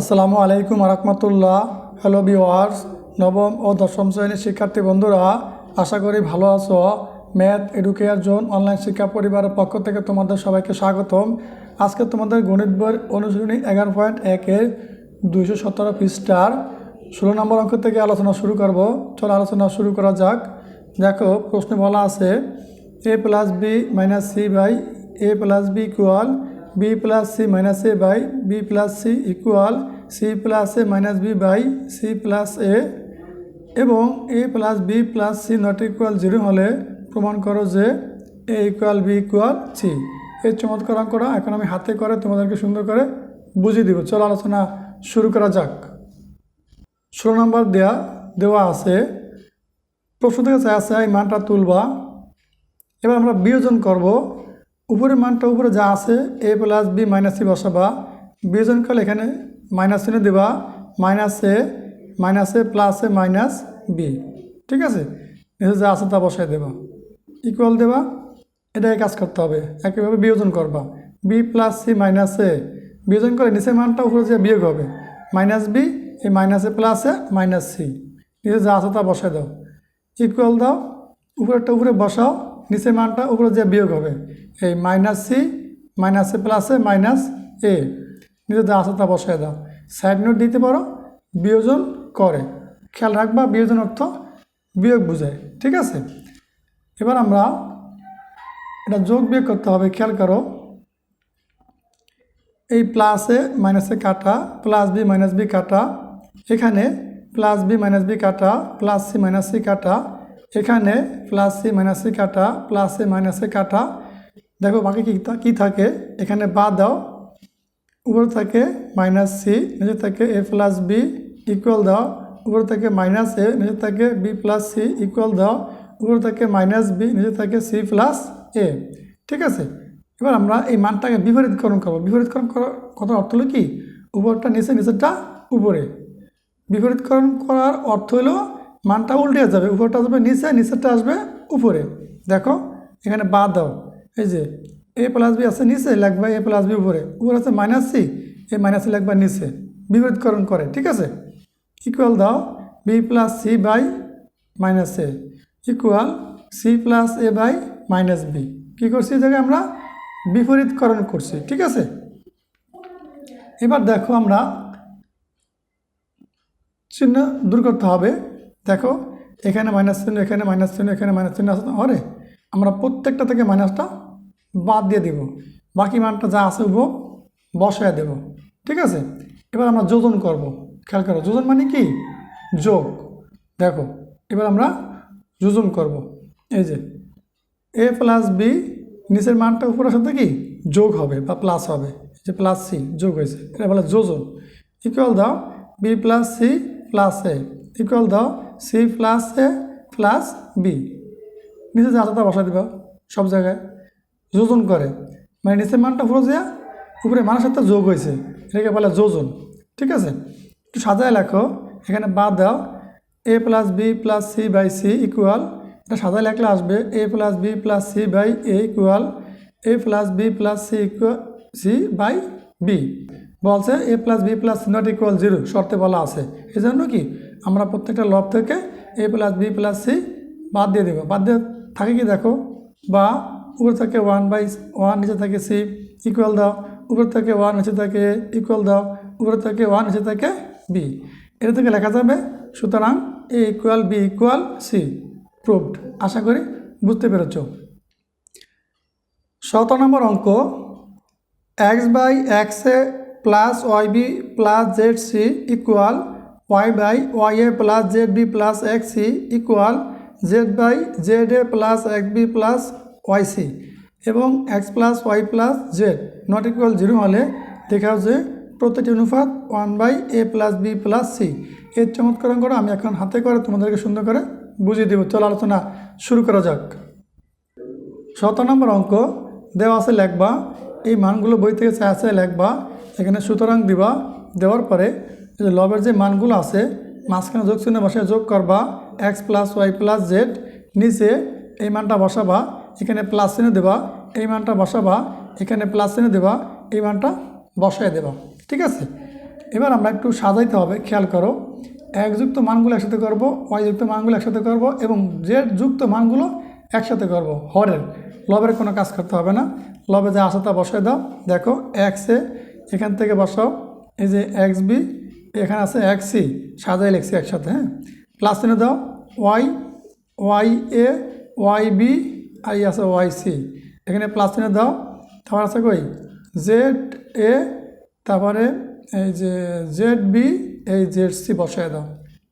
আসসালামু আলাইকুম রহমতুল্লাহ হ্যালো বিওয়ার্স নবম ও দশম শ্রেণির শিক্ষার্থী বন্ধুরা, আশা করি ভালো আছো। ম্যাথ এডুকেয়ার জোন অনলাইন শিক্ষা পরিবারের পক্ষ থেকে তোমাদের সবাইকে স্বাগতম। আজকে তোমাদের গণিত বইয়ের অনুশীলনী এগারো পয়েন্ট একের দুইশো সতেরো পৃষ্ঠার ষোলো নম্বর অঙ্ক থেকে আলোচনা শুরু করব। চলো আলোচনা শুরু করা যাক। দেখো, প্রশ্নে বলা আছে A plus B minus C by A plus B equal B plus C minus A by B plus C equal C plus A minus B by C plus A এবং A plus B plus C not equal zero হলে প্রমাণ করো যে A equal B equal C এই চমৎকার অঙ্কটা এখন আমি হাতে করে তোমাদেরকে সুন্দর করে বুঝিয়ে দিব। চলো আলোচনা শুরু করা যাক। ষোলো নম্বর দেয়া, দেওয়া আছে, প্রশ্ন থেকে আছে এই মানটা তুলবা। এবার আমরা বিয়োজন করব। উপরের মানটা উপরে যা আছে A plus B minus C বসাবা। বিয়োজন করলে এখানে মাইনাস চিহ্ন দেবা। Minus A minus A plus A minus B ঠিক আছে? নিচে যা আছে তা বসাই দেবা। ইকুয়াল দেবা। এটাই কাজ করতে হবে। একইভাবে বিয়োজন করবা। B plus C minus A বিয়োজন করে নিচের মানটা উপরে যে বিয়োগ হবে। মাইনাস বি এই minus A plus A minus C নিচে যা আছে তা বসাই দাও। ইকুয়াল দাও। উপরেরটা উপরে বসাও। নিচের মানটা উপরে যে বিয়োগ হবে, এই মাইনাস সি মাইনাস এ প্লাসে মাইনাস এ নিচে যা আছে তা বসায় দাও। সাইড নোট দিতে পারো, বিয়োজন করে। খেয়াল রাখবা, বিয়োজন অর্থ বিয়োগ বোঝায়, ঠিক আছে? এবার আমরা এটা যোগ বিয়োগ করতে হবে, খেয়াল করো। এই প্লাসে মাইনাসে কাটা প্লাস বি মাইনাস বি কাটা। এখানে প্লাস বি মাইনাস বি কাটা প্লাস সি মাইনাস সি কাটা। এখানে প্লাস সি মাইনাস সি কাটা প্লাস সি মাইনাসে কাটা। দেখো বাকি কী কী থাকে? এখানে বাদ দাও। উপরে থাকে মাইনাস সি নিচে থাকে এ প্লাস বি ইকুয়াল দাও। উপরে থাকে মাইনাস এ নিচে থাকে বি প্লাস সি ইকুয়াল দাও। উপরে থাকে মাইনাস বি নিচে থাকে সি প্লাস এ ঠিক আছে? এবার আমরা এই মানটাকে বিপরীতকরণ করব। বিপরীতকরণ করার কথার অর্থ হলো কি? উপরটা নিচে, নিচেরটা উপরে। বিপরীতকরণ করার অর্থ হলো মানটা উল্টে যাবে, উপরটা আসবে নিচে, নিচেরটা আসবে উপরে। দেখো, এখানে বাদ দাও। এই যে, এ প্লাস বি আছে নিচে, লাগবে এ প্লাস বি উপরে। উপরে আছে minus C A minus C লাগবে নিচে। বিপরীতকরণ করে, ঠিক আছে? ইকুয়াল দাও B plus C by minus A equal C plus A by minus B কী করছি জায়গায় আমরা? বিপরীতকরণ করছি, ঠিক আছে? এবার দেখো আমরা চিহ্ন দূর করতে হবে। দেখো, এখানে মাইনাস চিহ্ন, এখানে মাইনাস চিহ্ন, এখানে মাইনাস চিহ্ন আছে হরে, আমরা প্রত্যেকটা থেকে মাইনাসটা বাদ দিয়ে দেব। বাকি মানটা যা আছে উভ বসায় দেব। ঠিক আছে? এবার আমরা যোজন করব। খেয়াল করো, যোজন মানে কি? যোগ। দেখো, এবার আমরা যোজন করব। এই যে এ প্লাস বি নিচের মানটা উপরের সাথে কি? যোগ হবে বা প্লাস হবে। যে প্লাস সি যোগ হয়েছে। এটা বলে যোজন। ইকুয়াল দাও B plus C plus A equal দাও C plus A plus B. নিচে যা তা বসা দিবা, সব জায়গায়। যোজন করে। মানে নিচের মানটা উপরে যে উপরে মানের সাথে যোগ হয়েছে। এটাকে বলে যোজন। ঠিক আছে? একটু সাজায় লেখো। এখানে বাদ দাও। A plus B plus C by C equal. এটা সাজায় লেখলে আসবে, A plus B plus C by A equal. A plus B plus C equal C by B. বলছে A plus B plus C not equal zero, শর্তে বলা আছে। এই জন্য কি? আমরা প্রত্যেকটা লব থেকে A plus B plus C বাদ দিয়ে দেবো। বাদ দিয়ে থাকে কি দেখো? বা উপর থেকে ওয়ান বাই ওয়ান, নিচে থাকে সি ইকুয়াল দাও। উপর থেকে ওয়ান, নিচে থাকে ইকুয়াল দাও। উপর থেকে ওয়ান, নিচে থাকে বি। এটা থেকে লেখা যাবে, সুতরাং A equal B equal C. Proved আশা করি বুঝতে পেরেছ। শত নম্বর অঙ্ক X by X A plus Y B plus Z C equal Y by Y A plus Z B plus X C equal Z by Z A plus X B plus Y C এবং X plus Y plus Z not equal zero হলে দেখা যে প্রতিটি অনুপাত one by A plus B plus C এর চমৎকার করে আমি এখন হাতে করে তোমাদেরকে সুন্দর করে বুঝিয়ে দেবো। চলো আলোচনা শুরু করা যাক। সতেরো নম্বর অঙ্ক দেওয়া আছে লেখবা, এই মানগুলো বই থেকে চাই আছে লেখবা, এখানে সুতরাং দিবা, দেওয়ার পরে লবের যে মানগুলো আছে, মাঝখানে যোগ চিহ্ন বসে যোগ করবা X plus Y plus Z নিচে এই মানটা বসাবা, এখানে প্লাস চিহ্ন দেবা, এই মানটা বসাবা, এখানে প্লাস চিহ্ন দেবা, এই মানটা বসায় দেবা, ঠিক আছে? এবার আমরা একটু সাজাইতে হবে, খেয়াল করো। এক যুক্ত মানগুলো একসাথে করব ওয়াই যুক্ত মানগুলো একসাথে করব এবং জেড যুক্ত মানগুলো একসাথে করব, হরের। লবের কোনো কাজ করতে হবে না। লবে যা তা বসায় দাও। দেখো এক্সে এখান থেকে বসাও, এই যে এক্স বি এখানে আছে এক্স সি, সাজাই লেখছি একসাথে হ্যাঁ? প্লাস চিহ্ন দাও Y Y A Y B I আছে ওয়াই সি এখানে প্লাস চিহ্ন দাও, তারপর আছে কই? জেড এ তারপরে এই যে জেড বি এই জেড সি বসায় দাও,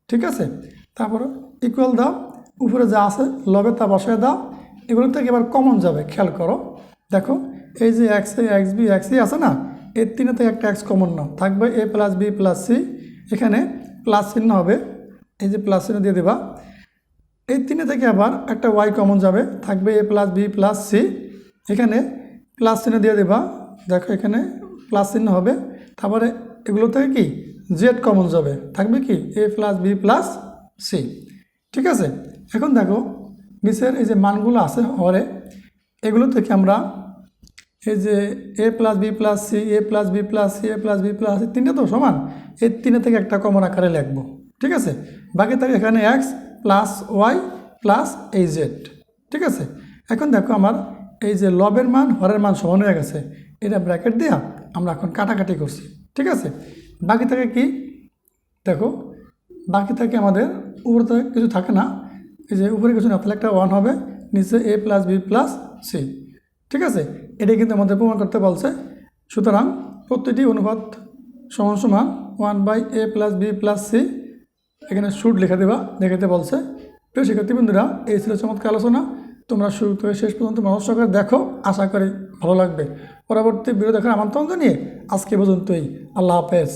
ঠিক আছে? তারপর ইকুয়াল দাও, উপরে যা আছে লবে তা বসায় দাও, এগুলো থেকে এবার কমন যাবে, খেয়াল করো। দেখো, এই যে X A X B X C আছে না? এর তিনে থেকে একটা এক্স কমন নাও, থাকবে A plus B plus C এখানে প্লাস চিহ্ন হবে। এই যে প্লাস চিহ্ন দিয়ে দেবা। এই তিনে থেকে আবার একটা ওয়াই কমন যাবে। থাকবে A plus B plus C এখানে প্লাস চিহ্ন দিয়ে দেবা। দেখো এখানে প্লাস চিহ্ন হবে। তারপরে এগুলো থেকে কি? জেড কমন যাবে। থাকবে কি? A plus B plus C ঠিক আছে? এখন দেখো, নিচের এই যে মানগুলো আছে হরে, এগুলো থেকে আমরা এই যে A plus B plus C A plus B plus C A plus B plus C তিনটে তো সমান। এই তিনে থেকে একটা কমন আকারে লিখব। ঠিক আছে? বাকি থাকে এখানে এক্স প্লাস ওয়াই প্লাস এই জেড ঠিক আছে? এখন দেখো আমার এই যে লবের মান, হরের মান সমান হয়ে গেছে। এটা ব্র্যাকেট দিয়া আমরা এখন কাটাকাটি করছি। ঠিক আছে? বাকি থাকে কি? দেখো, বাকি থাকে আমাদের উপরে থেকে কিছু থাকে না। এই যে উপরে কিছু না, তাহলে একটা ওয়ান হবে, নিচে A plus B plus C ঠিক আছে? এটাই কিন্তু আমাদের প্রমাণ করতে বলছে। সুতরাং প্রতিটি অনুপাত সমান সমান one by A plus B plus C এখানে শুট লেখা দেবা দেখাতে বলছে। প্রিয় শিক্ষার্থী বন্ধুরা এই ছিল চমৎকার আলোচনা। তোমরা শুরু থেকে শেষ পর্যন্ত মানুষ করে দেখো, আশা করি ভালো লাগবে। পরবর্তী ভিডিও দেখার আমন্ত্রণ জানিয়ে আজকে পর্যন্তই। আল্লাহ হাফেজ।